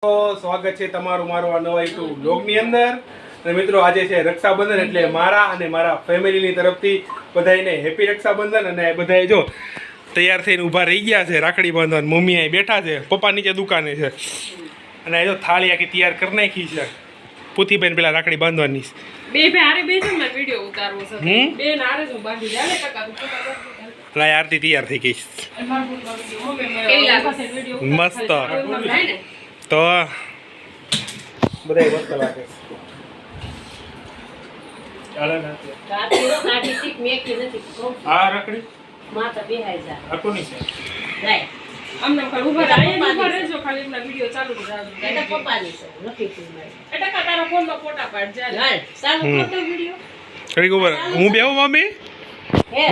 સ્વાગત છે તમારું મારું આ નવા યુટ્યુબ બ્લોગની અંદર અને મિત્રો આજે છે રક્ષાબંધન એટલે મારા અને મારા ફેમિલીની તરફથી બધાને હેપી રક્ષાબંધન અને બધાએ જો તૈયાર થઈને ઊભા રહી ગયા છે રાખડી બાંધવા મમ્મી અહીં બેઠા છે પપ્પા નીચે દુકાને છે અને જો થાળી આખી તૈયાર કરી નાખી છે પુથીબેન પેલા રાખડી બાંધવાની બે બે હારે બે છે વિડિયો ઉતારવો છે હમ? હારે જ બાંધી દે હાલે કાકા તું ફોટા પાડ. લાય આરતી તૈયાર થઈ ગઈ. મસ્ત. તો બધા મસ્ત લાગે ચાલે ને આ રાખડી જા. છે જાય. રહે. રહેજો, ખાલી એમના વિડિયો ચાલુ રાખજો. એ પપ્પાની છે, તું. એ ફોટા પાડ જા. ચાલુ. હું બેહું મમ્મી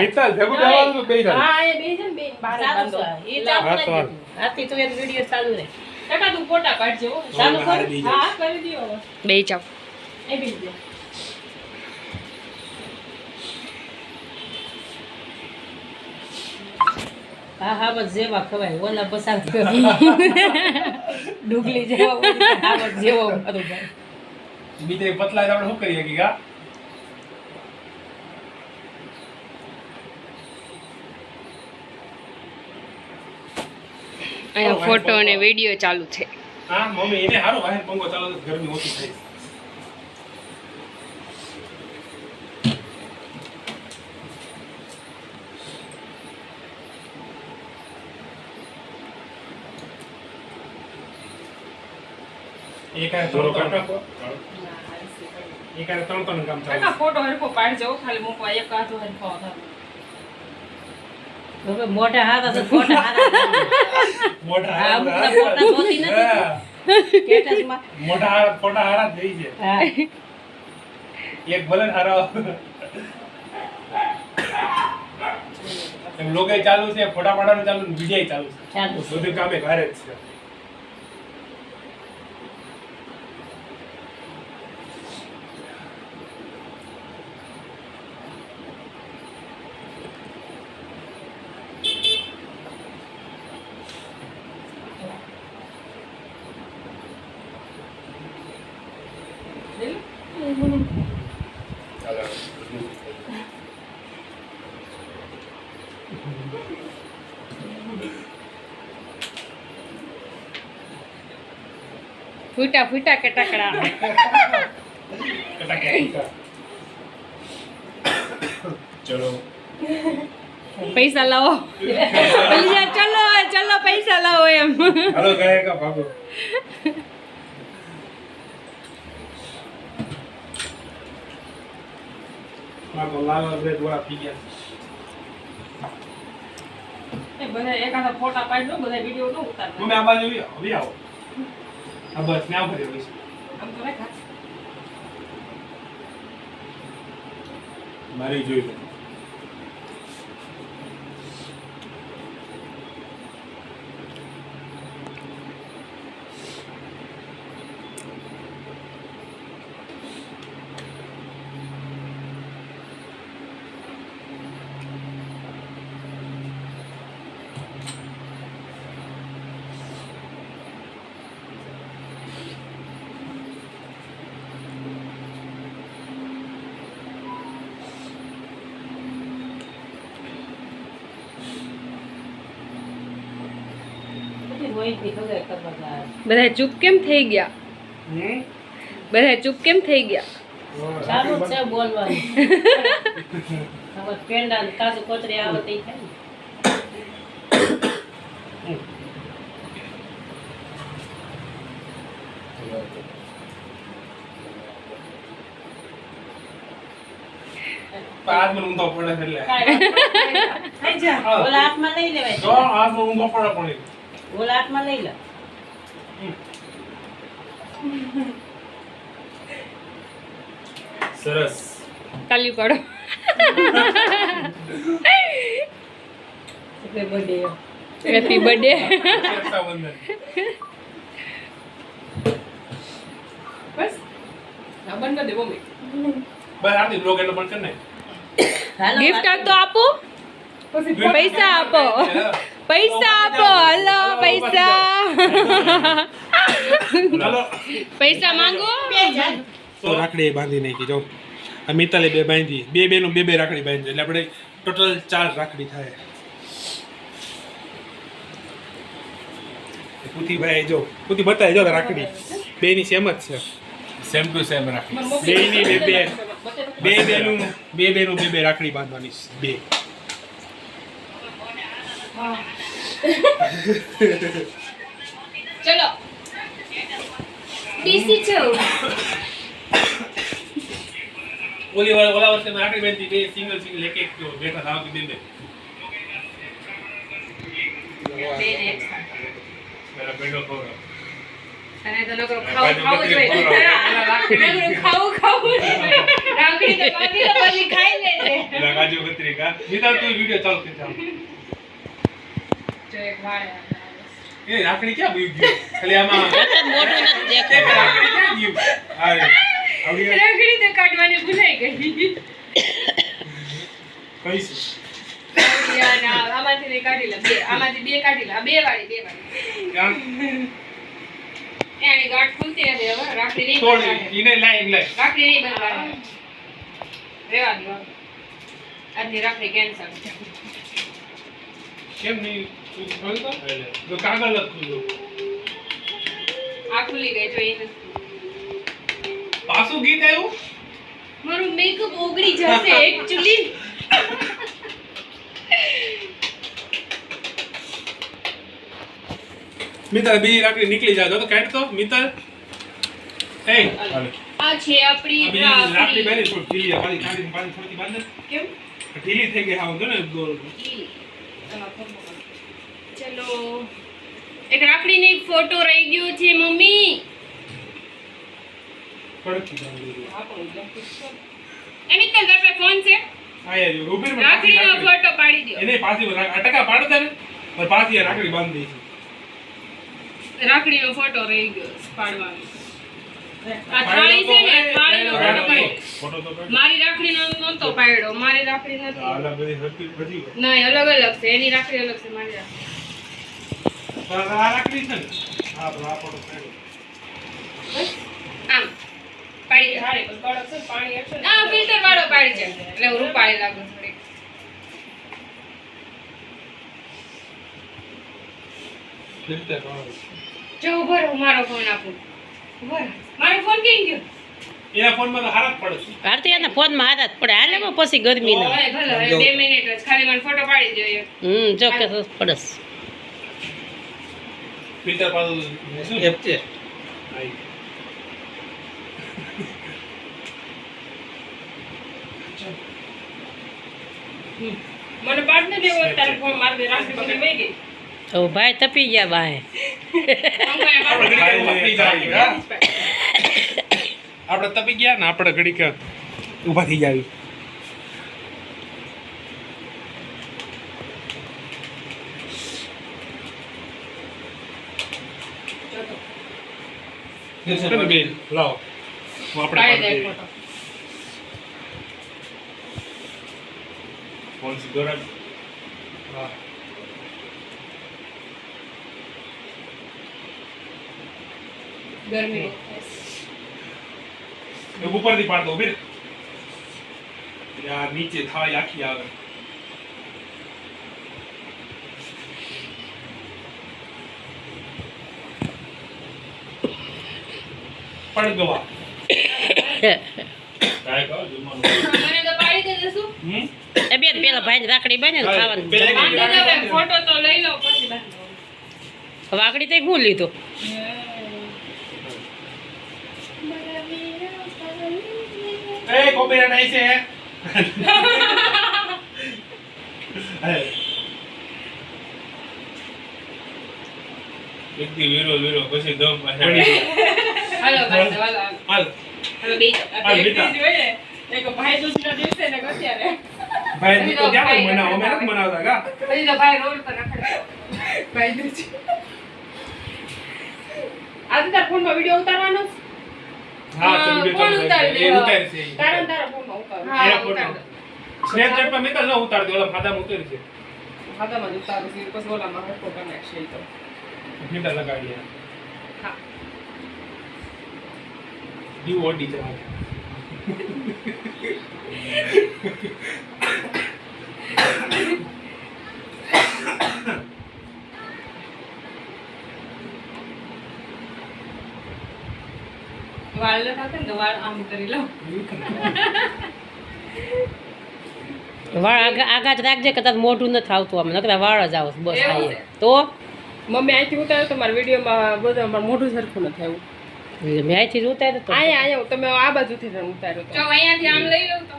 મિત્તલ ભેગું તો બેહી હા એ બે ને બે બહાર જ ચાલુ બાંધો. છે. એ ચાલુ હા, કરી તો એક વીડિયો ચાલુ રહે. ટકા તું ફોટા પાડજે હો. ચાલુ કર. હા કરી દ્યો બે જાવ એ બી દે. હા હા બસ જેવા ખવાય. ઓલા પસાર ડુગલી જેવા હા બસ જેવો બીજે પતલા આપણે શું કરીએ કે અહીંયા ફોટો અને વીડિયો ચાલુ છે હા મમ્મી એને હારો વાહન પંગો ચાલો તો ગરમી ઓછી થઈ એકાય થોડો કાઢો એકાય ત્રણ ત્રણ કામ ચાલે ફોટો હરખો પાડજો હો. ખાલી મૂકવા એક હાથો હરખો હાથ. હવે મોઢા હારા ફોટા હારા મોટા હા, મોટા ફોટા નથી. કેટસમાં મોટા ફોટા હારા થઈ છે. હા. એક ભલે હારા. એમ લોગે ચાલુ છે ફોટા પાડવાનું ચાલુ વિજય ચાલુ છે. બધું કામે ઘરે જ છે. ફૂટા ફૂટા કે ટકડા? ચલો. પૈસા લાવો. ચલો ચલો પૈસા લાવો એમ. હાલો કહે કા ભાગો. દોડા પી ગયા એ બધા એક હાથે ફોટા પાડજો બધા વિડિયો ન ઉતારતા મમ્મી આ બાજુ આવી આવો. આ બસ ને આવું કરી આમ તો રાખ મારી જોઈ લો બધા ચૂપ કેમ થઈ ગયા? બધા ચૂપ કેમ થઈ ગયા? ચાલુ છે બોલવાનું. હવે પેંડા કાજુ કતરી આવે તે થાય. ઊંધો પડે એટલે. ઓલા હાથમાં લઈ લેવાય. ઓલા હાથમાં લઈ લે. સરસ. કાલી પાડો. બધે. હેપી બર્થડે બસ. હા બંધ દેવો મે બસ આથી બ્લોગ એટલે પણ કર ને ગિફ્ટ તો આપો. પછી પૈસા આપો. પૈસા આપો હલો પૈસા. પૈસા માંગો. તો રાખડી બાંધી નાખી જો. મિતાલે બે બાંધી. બે બેનું બે બે રાખડી બાંધી એટલે આપણે ટોટલ ચાર રાખડી થાય. પુતીભાઈ જો. પુતી બતાવી જો રાખડી. બે ની સેમ જ છે. સેમ ટુ સેમ રાખડી. બે ની બે બે. બે બેનું બે બેનું બે બે રાખડી બાંધવાની બે. ચલો. બીસી છો ઓલી વાર ઓલા વર્ષે મેં રાખડી બાંધી બે સિંગલ સિંગલ એક એક બેઠા થાવ બે. બે મારા બેડો ખવડાવો. અને તો લોકો ખાવું ખાવું જોઈએ ખાવું ખાવું રાખડી તો પછી ખાઈ લેજે. પેલા કાજુ કતરી કા નિદાન તું વિડિયો ચાલુ કરી ચાલુ એ રાખડી ક્યાં ગયું ગયું? ખાલી આમાં મોટું નથી દેખાતું. રાખડી ક્યાં ગયું? અરે રે. રાખડી તો કાઢવાની ભૂલાઈ ગઈ. યાર, આમાંથી કાઢી લે. બે આમાંથી બે કાઢી લે. આ બે વાળી બે વાળી. એની ગાંઠ ખુલતી હતી હવે. રાખડી નહીં થોડી. ઈને લાઈન લાઈન રાખડી નહીં બંધાય. રહેવા દો. આજની રાખડી કેન્સલ કેમ નહીં? તો કાગળ જ ખુલ્લું. આ ખુલી ગઈ જો એ નથી. પાછું ગીત આવ્યું? મારું મેકઅપ ઓગળી જશે એકચ્યુઅલી મિત્ર બી રાખડી નીકળી જાજો તો કાઢ તો મિતર એ. આ છે આપણી રાખડી. બેની થોડી ઢીલી ખાલી ખાલી પાણી થોડી બાંધ કેમ? ઢીલી થઈ ગઈ હા જો ને ગોળ. ચલો એક રાખડીની ફોટો રહી ગયો છે મમ્મી. કડકી બાંધી એ મિત્તલ તારા પાસે ફોન છે? આ યાર ઊભી રાખડીનો રાખડી. ફોટો પાડી દો એને પાછી અટકા પાડો તને પર પાછી રાખડી બાંધી દઈશું રાખડીનો ફોટો રહી ગયો પાડવાનો. મારી રાખડી નો ને તો નહોતો પાડ્યો. મારી રાખડી નથી. નહીં અલગ અલગ છે. એની રાખડી અલગ છે મારી રાખડી. ફિલ્ટર વાળો પાડી છે એટલે હું રૂપાળી લાગુ થોડી. ફિલ્ટર વાળો. જો ઊભો રહો મારો ફોન આપું. ઊભો મારો ફોન કેમ ગયો? એના ફોનમાં તો હારા પડે છે. ફોનમાં હાથ જ પડે. હાલે માં પછી ગરમી ના. બે મિનિટ જ. ખાલી મને ફોટો પાડી જોઈએ હમ જો કે પડસ ફિલ્ટર પાડું શું એપ મને પાડ ને દેવો તારો ફોન મારી રાખડી બગડી વહી ગઈ તો ભાઈ તપી ગયા ભાઈ આપણે તપી ગયા ને આપણે ઘડીક ઊભા થઈ જાવી ચલો બેન, લાવો આપણે પાડી પાડી દે દઈએ. ફોટો ફોન સીધો રાખ. હા. ગરમી ઉપરથી પાડ દો બેન યાર નીચે થાળી આખી આવે પડગવા? એ બેન પેલા ભાઈ રાખડી બને ખાવાનું. પેલા જમવાનું. બાંધી દે હવે, ફોટો તો લઈ લો પછી હું લીધું? એ છે. વ્યક્તિ વીરો વીરો પછી દમ પડી હાલો દો, હાલો હાલો. હાલ જાઓ. હાલ બેટા દી એક ભાઈ દૂજના દિવસે ને અત્યારે ભાઈ તું તો ક્યાં મનાવો અમે નથી મનાવતા કા પછી તો ભાઈ રોડ પર રખડતો. ભાઈ દૂજ આજે તારા ફોનમાં વીડિયો ઉતારવાનો? હા તો વિડિયો ઉતારી રાખજે. એ દેવા? ઉતારી છે તારા ને તારા ફોનમાં ઉતારો હા, ઉતાર. દો. સ્નેપચેટ પર મેં તો ન ઉતારતી ઓલા ફાદામાં ઉતારી છે જ ઉતારું છું પછી ઓલામાં નાખશે ઈ તો ફિલ્ટર લગાડી હા દીવો અડી જાય વાળ ન થતા ને વાળ આમ કરી લઉં વાળ આગા આગા જ રાખજે કદાચ મોઢું નથી આવતું આમ. નકરા વાળ જ આવો બસ. તો? મમ્મી અહીંથી ઉતારો તો મારા વિડીયોમાં બધું મારું મોઢું સરખું નથી આવ્યું. મેં આ ચીજ ઉતાર્યો તો. અહીંયા અહીંયા તમે આ બાજુથી રન ઉતાર્યો જો તો અહીંયાથી આમ લઈ લઉં તો.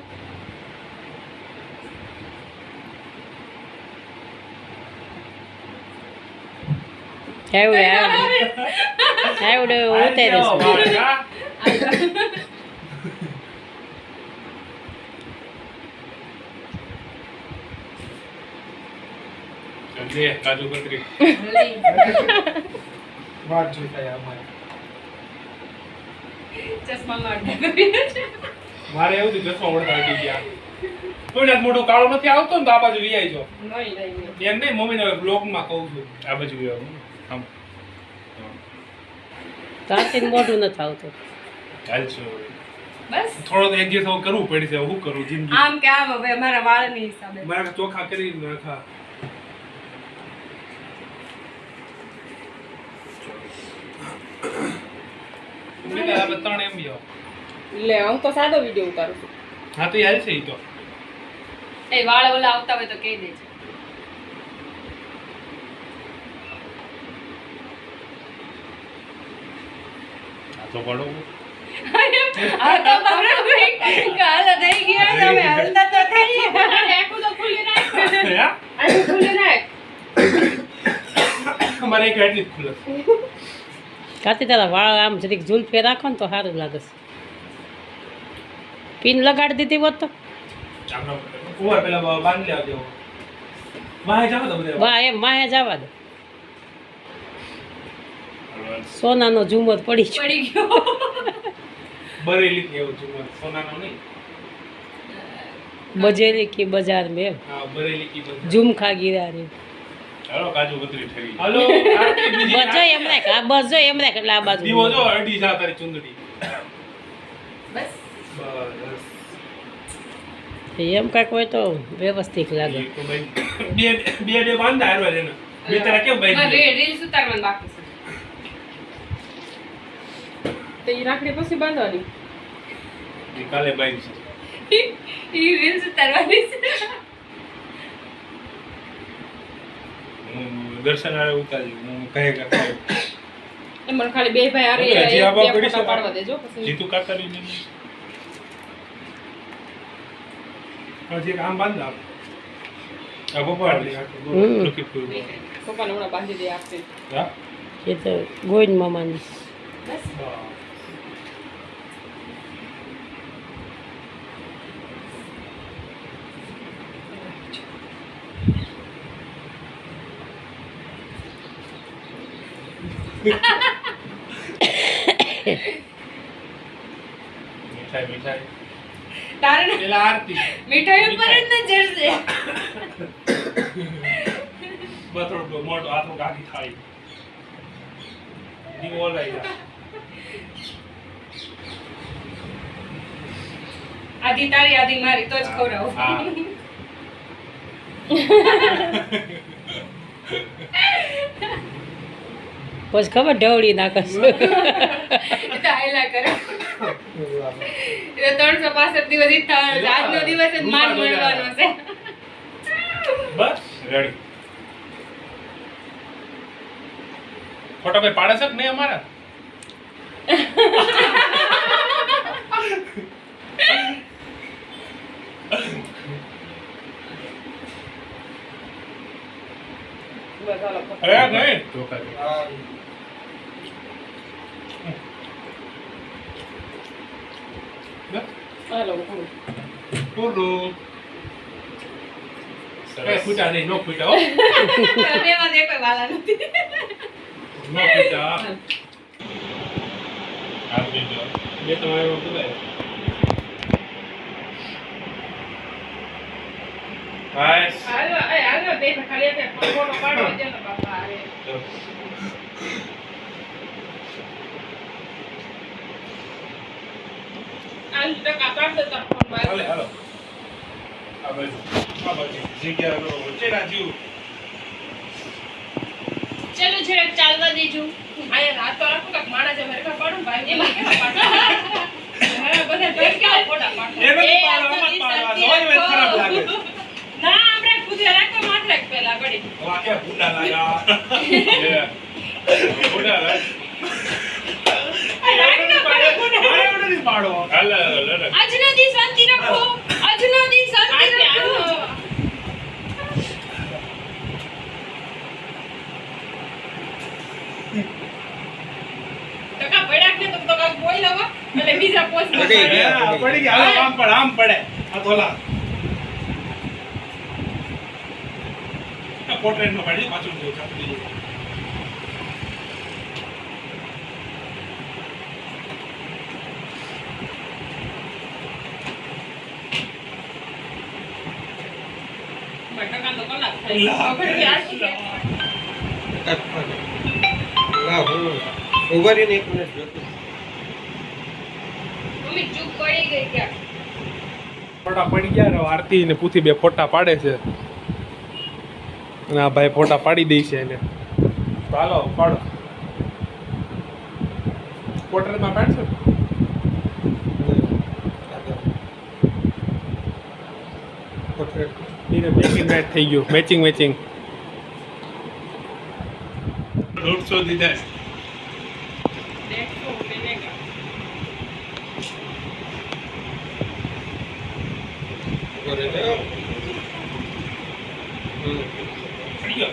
ઉતાર્યું કાજુ કતરી. વાત જોતા અમારે ચશ્મામાં અડધા કર્યા છે. મારે એવું ચશ્મા અડી ગયા કોઈને જ મોઢું નથી આવતું ને તો આ બાજુ વિયાઈ જો નહીં નહીં એમ નહીં મમ્મીને બ્લોગમાં કહું છું. આ બાજુ આવો. આમ. તો મોઢું નથી આવતું. ચાલશો બસ. થોડો તો એડજસ્ટ કરવું પડશે શું કરું જિંદગી? આમ કે આમ હવે અમારા વાળની હિસાબે. મારે ચોખા કરી નાખા ત્રણ એમ યો આવો. લે હું તો સાદો વીડિયો ઉતારું છું. હા તો યાદ છે ઈ તો. એ વાળ ઓલા આવતા હોય તો કહી દેજો. આ તો પડો. આ તો બરાબર ભાઈ. કાલ થઈ ગયા તમે હલતા તો થઈ આખું તો ખુલ્લી નાખ. આ ખુલ્લી નાખ. અમારે એક હેડ ખુલ્લે છે. કાતી તારા વાળ આમ જરીક ઝૂલફે રાખો ને તો સારું લાગે છે. પિન લગાડી દીધી હોત તો? વાહે એમ માહે જવા દે. સોનાનો ઝુમર પડી પડી ગયો. બરેલી કે એવું સોનાનો નહીં. બજેરી કી બજાર મેં. હા બરેલી કી બધું ઝુમખા ગીરા રે. ચાલો કાજુ કતરી ઠરી હલો બીજી બસ જો એમ રાખ આ બજો એમ રાખ એટલે આ બાજુ દીવો જો અડી જા તારી ચુંદડી. બસ. બસ એમ કાંઈક હોય તો વ્યવસ્થિત લાગે. તો ભાઈ બે બે બે બાંધા હારવા દેને બે તારા કેમ મારે ભાઈ રી- રીલ્સ ઉતારવાનું બાકી તો ઈ રાખડી પછી બાંધવાની? કાલે બાંધી છે. છે ઈ રીલ્સ ઉતારવાની છે. હું દર્શન આરે ઉતારી હું કહે એ મને ખાલી બે ભાઈ આરે બે ફોટા પાડવા દેજો પછી. જીતુ કાકાની ને હજી એક આમ આપ. આ પપ્પા ફૂલ પપ્પાને હમણાં બાંધી દે આપશે હા? એ તો ગોઈન મામાની. બસ. મીઠાઈ મીઠાઈ. તારે પેલા આરતી. મીઠાઈ ઉપર જ ને બસ થોડું મોટો હાથો ગાડી થાય. દીવો ઓલાઈ જા આધી તારી આધી મારી તો જ ખવડાવું. હા. પછી ખબર ઢવળી નાખશ એ તો હાયલા કરે. એ તો ત્રણસો પાસઠ દિવસ આજનો દિવસ જ માન મળવાનો છે. બસ રેડી ફોટો ભાઈ પાડે છે કે નહીં અમારા? અરે નહીં. ચોખા હાલો હું પૂરું એ સરસ ફૂટા નહીં નો ફૂટા હો બેમાં જે કોઈ વાલા નથી નો ફૂટા આપી દો બે તમારે પાડવા દે ને બાપા અરે પાંચ ટકા કાઢ દે તાર ફોનમાં હાલે હાલો આ બાજુ આ બાજુ જગ્યા લો વચ્ચેના જીવ ચલો જરાક ચાલવા દેજો. આયા રાત તો રાખો કાક માણા જે મેરકા પાડું ભાઈ. એમાં કેવા પાડું? બધા ભાઈ કેવા ફોટા પાડું? એ નથી એ પાડવા, જોઈ રાખો. ખરાબ લાગે. ના આપણે ખુદે રાખો માથે રાખ પેલા ઘડી વાહ, ક્યાં ભૂંડા લાગ્યા. ભૂંડા લાગ. રાખ ના લવા એટલે બીજા પોસ્ટ આમ પડે આમ પડે આ તોલા પોર્ટ્રેટ પોર્ટ્રેટમાં પાડી પાછું જોઉં. પડી ફોટા પડી ગયા ને આરતી ને પૂથી બે ફોટા પાડે છે. આ ભાઈ ફોટા પાડી દે છે એને. ચાલો પાડો. પોર્ટ્રેટમાં પાડશો? મેચિંગ મેચ થઈ ગયું. મેચિંગ મેચિંગ દોઢસો દીધા છે. દેખો મિલેગા પડી ગયો.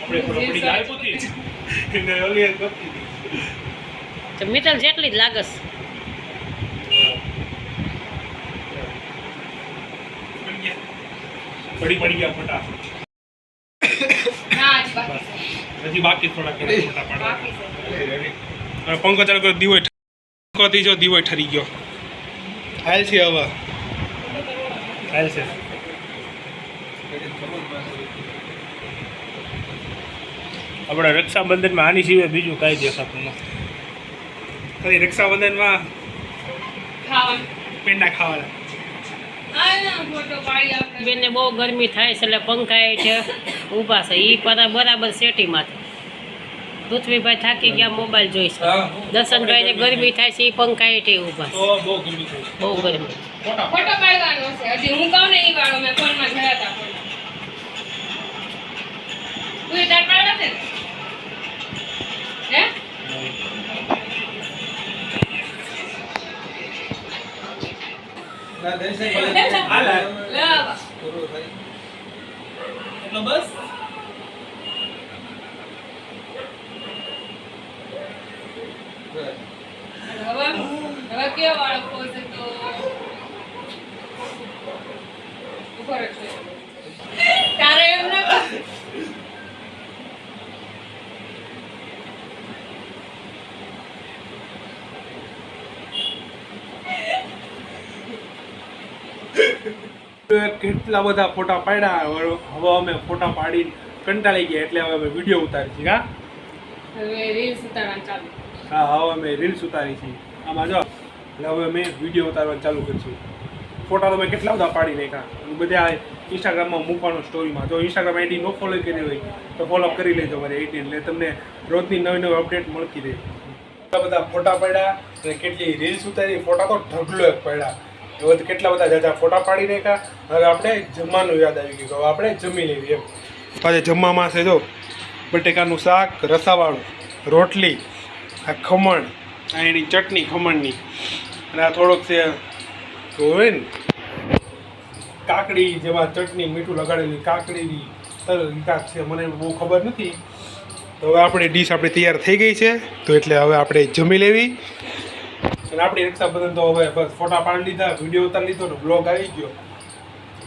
આપણે થોડો પડી જાય પોતી. એને ઓલી એક કરતી હતી. તો મિત્તલ જેટલી જ લાગસ પડી ગયા. પડી પડી ગયા ફોટા. હજી બાકી થોડા ઘણા ફોટા પાડવા. પંખો ચાલુ કર્યો દીવો પંખો જો દીવો ઠરી ગયો. હાલ છે હવે. હાલ છે. આપણે રક્ષાબંધનમાં આની સિવાય બીજું કાંઈ દેખાતું નથી રક્ષાબંધનમાં પેંડા ખાવાના. બેનને બહુ ગરમી થાય છે એટલે પંખા છે ઊભા છે. એ પાછા બરાબર સેટીમાં પૃથ્વીભાઈ થાકી ગયા મોબાઈલ જોઈશે દર્શનભાઈને ગરમી થાય છે એ પંખા હેઠે ઊભા બહુ ગરમી ફોટા. ફોટો પાડવાનો છે. હજી હું કહું ને એ વાળો મેં ફોનમાં જોયા હતા તું એ તાર પાડવા છે હે? એટલો બસ? હવે હવે કેવો વાળો પોઝ હતો ઉપર છે. તારે એમ કર. કેટલા બધા ફોટા પાડ્યા હવે અમે ફોટા પાડી કંટાળી ગયા એટલે હવે અમે વીડિયો ઉતારી છીએ હા? હા હવે અમે રીલ્સ ઉતારી છીએ. આમાં જો એટલે હવે અમે વીડિયો ઉતારવાનું ચાલુ કરીશું. ફોટા તો મેં કેટલા બધા પાડી નાખ્યા? બધા ઇન્સ્ટાગ્રામમાં મૂકવાનું સ્ટોરીમાં જો ઇન્સ્ટાગ્રામ આઈડી નો ફોલો કરી હોય તો ફોલો કરી લેજો મારી આઈડી એટલે તમને રોજની નવી નવી અપડેટ મળતી રહે. બધા ફોટા પાડ્યા અને કેટલી રીલ્સ ઉતારી. ફોટા તો ઢગલો એક પડ્યા. એવા કેટલા બધા જાજા ફોટા પાડી નાખ્યા. હવે આપણે જમવાનું યાદ આવી ગયું હવે આપણે જમી લેવી એમ. તો આજે જમવામાં છે જો, બટેકાનું શાક, રસાવાળું, રોટલી, આ ખમણ, આ એની ચટણી ખમણની. અને આ થોડોક છે હોય કાકડી જેમાં ચટણી, મીઠું લગાડેલી કાકડીની તલ કાંક છે, મને બહુ ખબર નથી. તો હવે આપણી ડીશ આપણી તૈયાર થઈ ગઈ છે, તો એટલે હવે આપણે જમી લેવી. અને આપણી રક્ષાબંધન તો હવે બસ ફોટા પાડી લીધા, વીડિયો ઉતારી લીધો ને બ્લોગ આવી ગયો.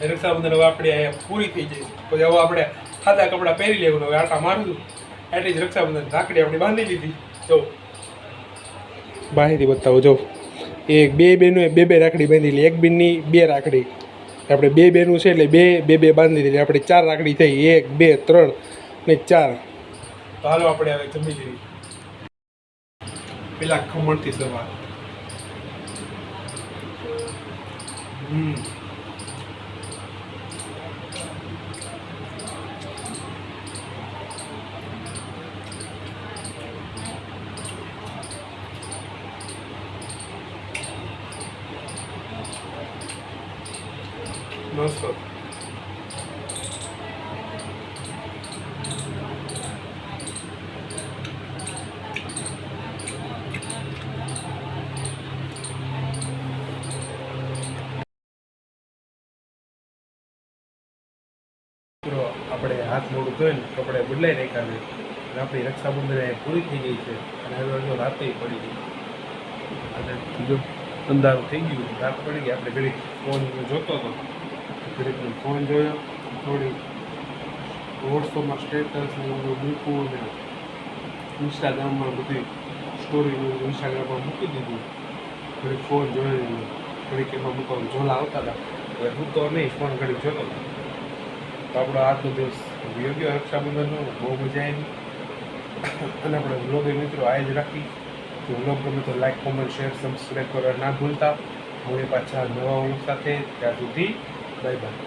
રક્ષાબંધન હવે આપણે પૂરી થઈ જાય પછી હવે આપણે ખાતા કપડાં પહેરી લેવું હવે આટા મારું એટલી જ રક્ષાબંધન રાખડી આપણે બાંધી લીધી. જો. બાંધી બતાવો, જો. એક બે બેનું, બે બે રાખડી બાંધી લી એક બેનની બે રાખડી. આપણે બે બેનું છે એટલે બે બે બે બાંધી દીધી. આપણે ચાર રાખડી થઈ. એક, બે, ત્રણ ને ચાર. હાલો આપણે હવે જમી લઈએ. પેલા ખમણથી શરૂઆત. હમ મસ્ત મિત્રો આપણે હાથ મોડું ધોઈને કપડે બદલાઈ નાખ્યા છે. અને આપણી રક્ષાબંધન પૂરી થઈ ગઈ છે. અને હવે જો રાતે પડી ગઈ. અને જો અંધારું થઈ ગયું રાત પડી ગઈ, આપણે ઘડીક ફોન જોતો હતો. ઘડીક ફોન જોયો, થોડી વોટ્સઅપમાં સ્ટેટસ ને બધું મૂકવું ને ઇન્સ્ટાગ્રામમાં બધી સ્ટોરી ઇન્સ્ટાગ્રામમાં મૂકી દીધું. ઘડીક ફોન જોયો ઘડીક એમાં મૂકવાનું ઝોલા આવતા હતા. હવે હું તો નહીં ફોન ઘડીક જોતો તો આપણો આજનો દિવસ યોગ્ય રક્ષાબંધનનો બહુ મજા આવી. અને આપણે વ્લોગ મિત્રો આ જ રાખી. જો વ્લોગ ગમે તો લાઈક કોમેન્ટ શેર સબસ્ક્રાઈબ કરવા ના ભૂલતા. હવે પાછા નવા વ્લોગ સાથે. ત્યાં સુધી બાય બાય